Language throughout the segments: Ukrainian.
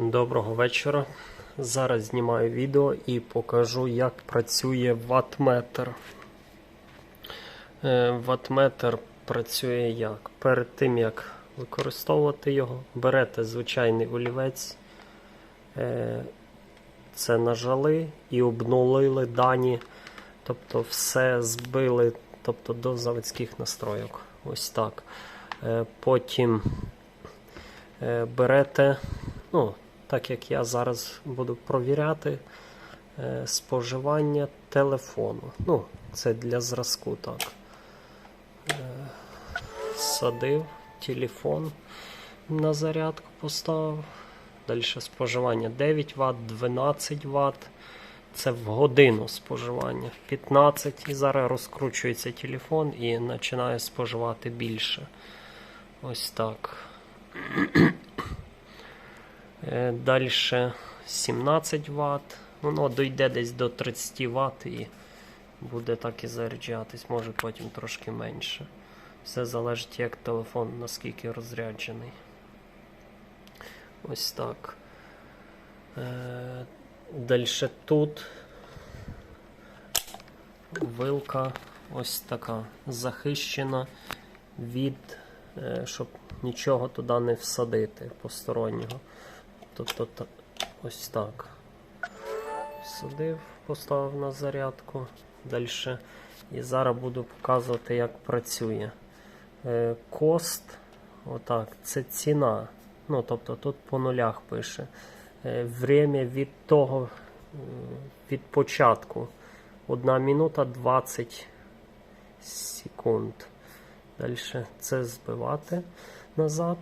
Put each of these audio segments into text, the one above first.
Доброго вечора. Зараз знімаю відео і покажу, як працює ватметр. Е, Ватметр працює як? Перед тим як використовувати його, берете звичайний олівець, е, це нажали і обнулили дані, тобто все збили тобто до заводських настройок. Ось так. Е, Потім берете, ну, так як я зараз буду провіряти е, споживання телефону. Ну, це для зразку так. Е, Садив телефон на зарядку поставив. Далі споживання 9 Вт, 12 Вт. Це в годину споживання 15 і зараз розкручується телефон і починає споживати більше. Ось так. Далі 17 Вт. Воно дійде десь до 30 Вт і буде так і заряджатись, може потім трошки менше. Все залежить, як телефон наскільки розряджений. Ось так. Е, Далі тут вилка ось така захищена від, е, щоб нічого туди не всадити постороннього. Тобто та- ось так. Всадив, поставив на зарядку. Далі. І зараз буду показувати, як працює. Е, Кост, отак, це ціна. Ну, тобто тут по нулях пише. Е, Время від того, е, від початку. 1 минута 20 секунд. Далі це збивати назад.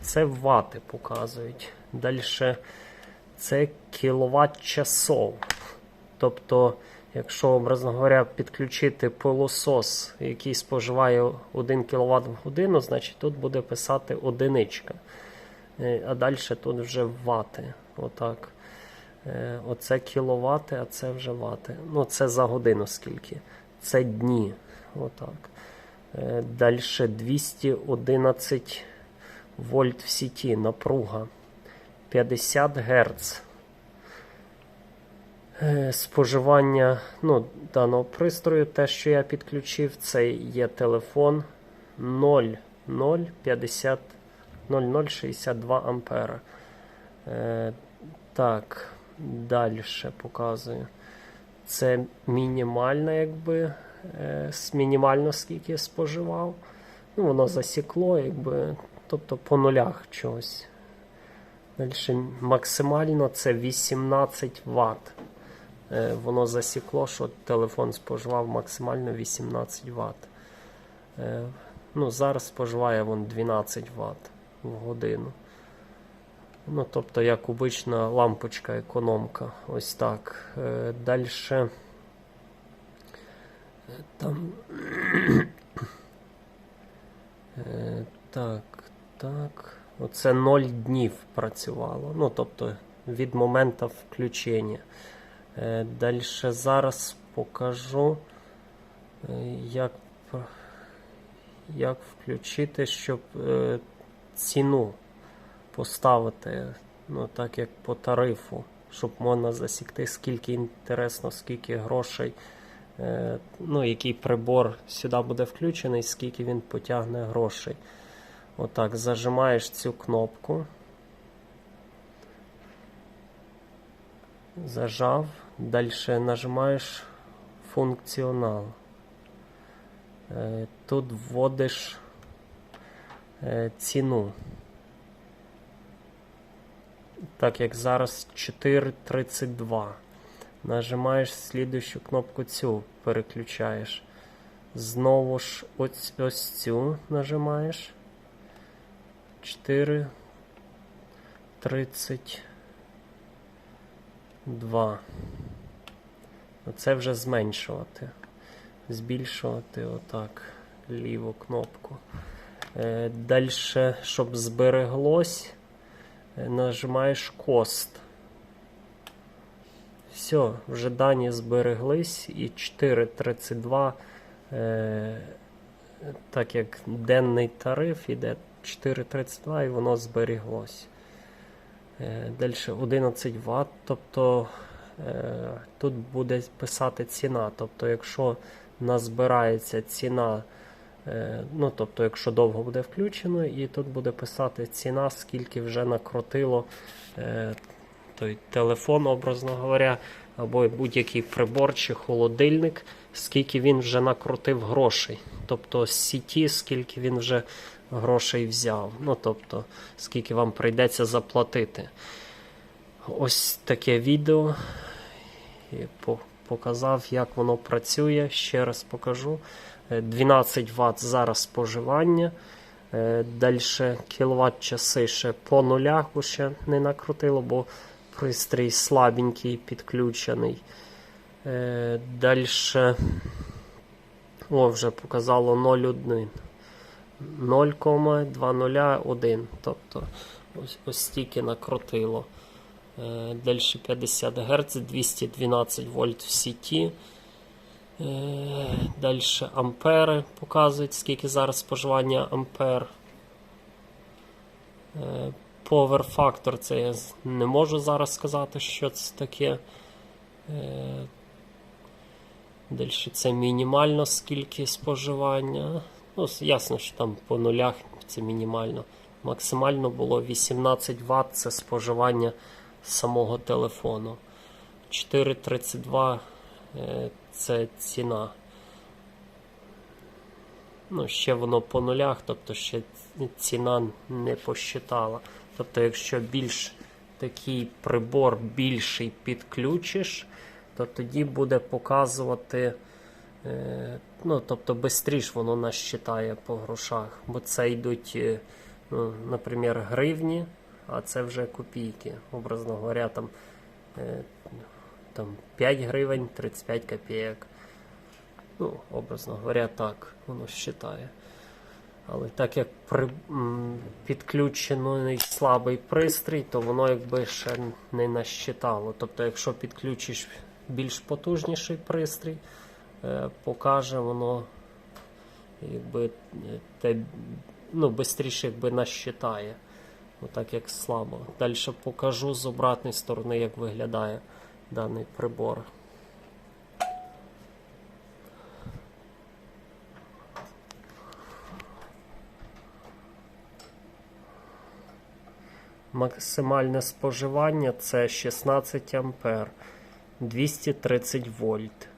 Це вати показують. Далі це кіловат часов. Тобто, якщо, образно говоря, підключити пилосос, який споживає 1 кВт в годину, значить тут буде писати одиничка. Е, А далі тут вже вати. Отак. Е, Оце кіловати, а це вже вати. Ну, це за годину скільки. Це дні. Отак. Далі 211 вольт в сіті, напруга. 50 Гц. Е, Споживання ну, даного пристрою, те, що я підключив, це є телефон 0,050 0062 ампера. Е, так, далі показую. Це мінімальна, якби, е, мінімально скільки я споживав. Ну, воно засікло, якби, тобто по нулях чогось. Далі максимально це 18 Вт. Е, воно засікло, що телефон споживав максимально 18 Вт. Е, ну, зараз споживає вон 12 Вт в годину. Ну, тобто, як обична лампочка економка. Ось так. Е, Далі. Там. Так, так. Оце 0 днів працювало. Ну, тобто, від моменту включення. Е, Далі зараз покажу, е, як, як включити, щоб е, ціну поставити, ну, так як по тарифу, щоб можна засікти, скільки інтересно, скільки грошей, ну, який прибор сюди буде включений, скільки він потягне грошей. Отак, зажимаєш цю кнопку. Зажав. Далі нажимаєш функціонал. Е, Тут вводиш е, ціну. Так як зараз 4.32. Нажимаєш слідущу кнопку цю, переключаєш. Знову ж ось, ось цю нажимаєш. 4.32. Оце вже зменшувати. Збільшувати отак ліву кнопку. Е, Далі, щоб збереглось, е, нажимаєш кост. Все, вже дані збереглись і 4.32, е, так як денний тариф іде 4.32 і воно зберіглось. Далі 11 Вт, тобто е, тут буде писати ціна. Тобто, якщо назбирається ціна, е, ну тобто, якщо довго буде включено, і тут буде писати ціна, скільки вже накрутило е, той телефон, образно говоря, або будь-який прибор чи холодильник, скільки він вже накрутив грошей. Тобто з сіті, скільки він вже грошей взяв. Ну, тобто, скільки вам прийдеться заплатити. Ось таке відео. І показав, як воно працює. Ще раз покажу. Е, 12 Вт зараз споживання. Далі кіловат часи ще по нулях бо ще не накрутило, бо пристрій слабенький підключений. Далі. О, вже показало 0,1. 0,201. Тобто ось, ось стільки накрутило. Е, Далі 50 Гц, 212 вольт в сіті. Далі ампери показують, скільки зараз споживання ампер. Е, Power factor це я не можу зараз сказати, що це таке. Далі це мінімально скільки споживання. Ну, ясно, що там по нулях це мінімально. Максимально було 18 Вт це споживання самого телефону. 4,32 е, це ціна. Ну, ще воно по нулях, тобто ще ціна не посчитала. Тобто, якщо більш такий прибор більший підключиш, то тоді буде показувати. Е, ну, тобто, швидше воно нас считає по грошах. Бо це йдуть, е, ну, наприклад, гривні, а це вже копійки. Образно говоря, там, е, там 5 гривень 35 копійок. Ну, образно говоря, так воно считає. Але так як при, м, підключений слабий пристрій, то воно якби ще не насчитало. Тобто, якщо підключиш більш потужніший пристрій, е, покаже воно якби е, те, ну, швидше якби насчитає. Отак як слабо. Далі покажу з обратної сторони, як виглядає даний прибор. Максимальне споживання це 16 ампер, 230 вольт.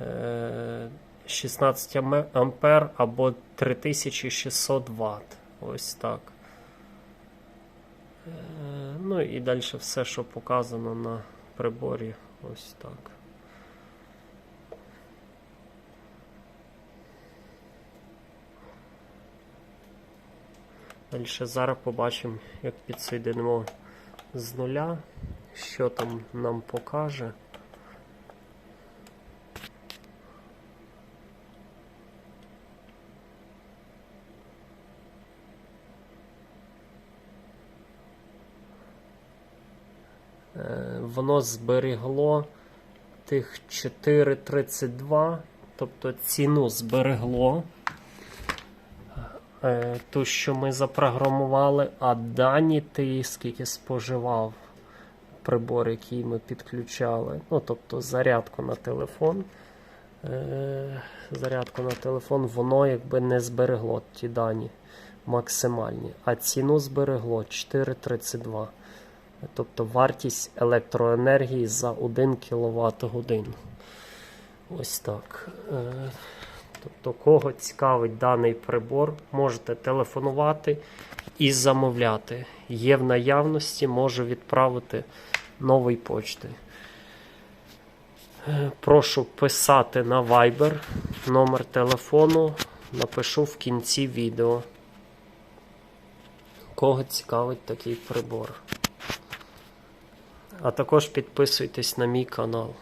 Е, 16 ампер або 3600 Вт. Ось так. Е, Ну і далі все, що показано на приборі. Ось так. Далі зараз побачимо, як підсоєдинимо з нуля, що там нам покаже. Е, Воно зберегло тих 4,32, тобто ціну зберегло. Е, Ту, що ми запрограмували, а дані ти скільки споживав прибор, який ми підключали. Ну, тобто зарядку на телефон. Е, Зарядку на телефон, воно якби не зберегло ті дані максимальні. А ціну зберегло 4,32. Тобто вартість електроенергії за 1 кВт годину. Ось так. Тобто, кого цікавить даний прибор, можете телефонувати і замовляти. Є в наявності, можу відправити новий почти. Е, Прошу писати на Viber номер телефону. Напишу в кінці відео. Кого цікавить такий прибор. А також підписуйтесь на мій канал.